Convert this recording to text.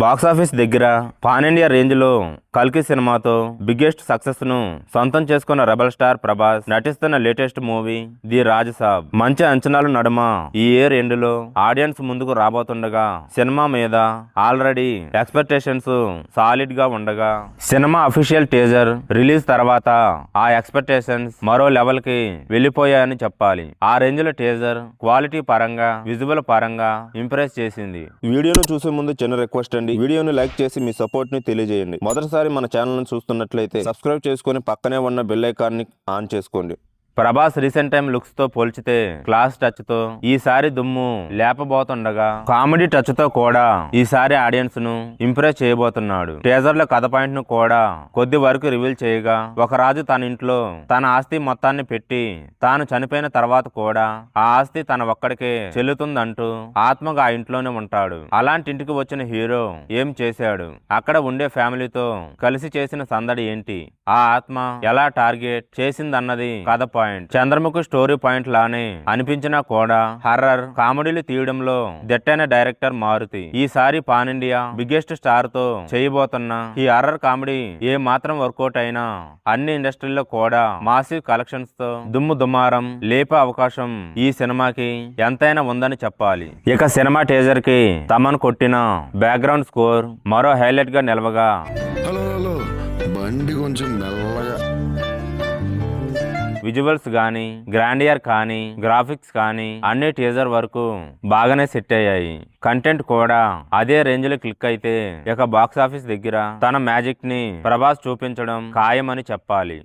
Box office దగ్గర pan India రేంజ్లో కల్కి సినిమాతో బిగ్గెస్ట్ సక్సెస్ను సొంతం చేసుకున్న రెబల్ స్టార్ ప్రభాస్ నటిస్తున్న లేటెస్ట్ మూవీ ది రాజసాబ్. మంచి అంచనాలు నడుమ ఈ ఇయర్ ఎండ్లో ఆడియన్స్ ముందుకు రాబోతుండగా సినిమా మీద ఆల్రెడీ ఎక్స్పెక్టేషన్స్ సాలిడ్గా ఉండగా సినిమా అఫీషియల్ టీజర్ రిలీజ్ తర్వాత ఆ ఎక్స్పెక్టేషన్స్ మరో లెవెల్కి వెళ్ళిపోయాయని చెప్పాలి. ఆ రేంజ్లో టీజర్ క్వాలిటీ పరంగా విజువల్ పరంగా ఇంప్రెస్ చేసింది. వీడియోను చూసే ముందు చిన్న రిక్వెస్ట్ అండి వీడియోను లైక్ చేసి మీ సపోర్ట్ని తెలియజేయండి. మొదటిసారి మన ఛానల్ను చూస్తున్నట్లయితే సబ్స్క్రైబ్ చేసుకొని పక్కనే ఉన్న బెల్ ఐకాన్ని ఆన్ చేసుకోండి. ప్రభాస్ రీసెంట్ టైం లుక్స్తో పోల్చితే క్లాస్ టచ్తో ఈసారి దుమ్ము లేపబోతుండగా కామెడీ టచ్తో కూడా ఈసారి ఆడియన్స్ను ఇంప్రెస్ చేయబోతున్నాడు. టీజర్లో కథ పాయింట్ను కూడా కొద్ది వరకు రివీల్ చేయగా ఒక రాజు తన ఇంట్లో తన ఆస్తి మొత్తాన్ని పెట్టి తాను చనిపోయిన తర్వాత కూడా ఆ ఆస్తి తన ఒక్కడికే చెల్లుతుందంటూ ఆత్మగా ఆ ఇంట్లోనే ఉంటాడు. అలాంటి ఇంటికి వచ్చిన హీరో ఏం చేశాడు? అక్కడ ఉండే ఫ్యామిలీతో కలిసి చేసిన సందడి ఏంటి? ఆ ఆత్మ ఎలా టార్గెట్ చేసిందన్నది కథ పాయింట్. చంద్రముఖి స్టోరీ పాయింట్ లానే అనిపించినా కూడా హర్రర్ కామెడీలు తీయడంలో దిట్టైన డైరెక్టర్ మారుతి. ఈసారి పాన్ ఇండియా బిగ్గెస్ట్ స్టార్తో చేయబోతున్న ఈ హర్రర్ కామెడీ ఏ మాత్రం వర్కౌట్ అయినా అన్ని ఇండస్ట్రీల్లో కూడా మాసివ్ కలెక్షన్స్తో దుమ్ము దుమారం లేపే అవకాశం ఈ సినిమాకి ఎంతైనా ఉందని చెప్పాలి. ఇక సినిమా టేజర్కి తమన్ కొట్టిన బ్యాక్గ్రౌండ్ స్కోర్ మరో హైలైట్గా నిలవగా. Hello hello. బండి కొంచెం మెల్లగా. విజువల్స్ కానీ గ్రాండియర్ కానీ గ్రాఫిక్స్ కానీ అన్ని టీజర్ వరకు బాగానే సెట్ అయ్యాయి. కంటెంట్ కూడా అదే రేంజ్లో క్లిక్ అయితే ఇక బాక్స్ ఆఫీస్ దగ్గర తన మ్యాజిక్ని ప్రభాస్ చూపించడం ఖాయమని చెప్పాలి.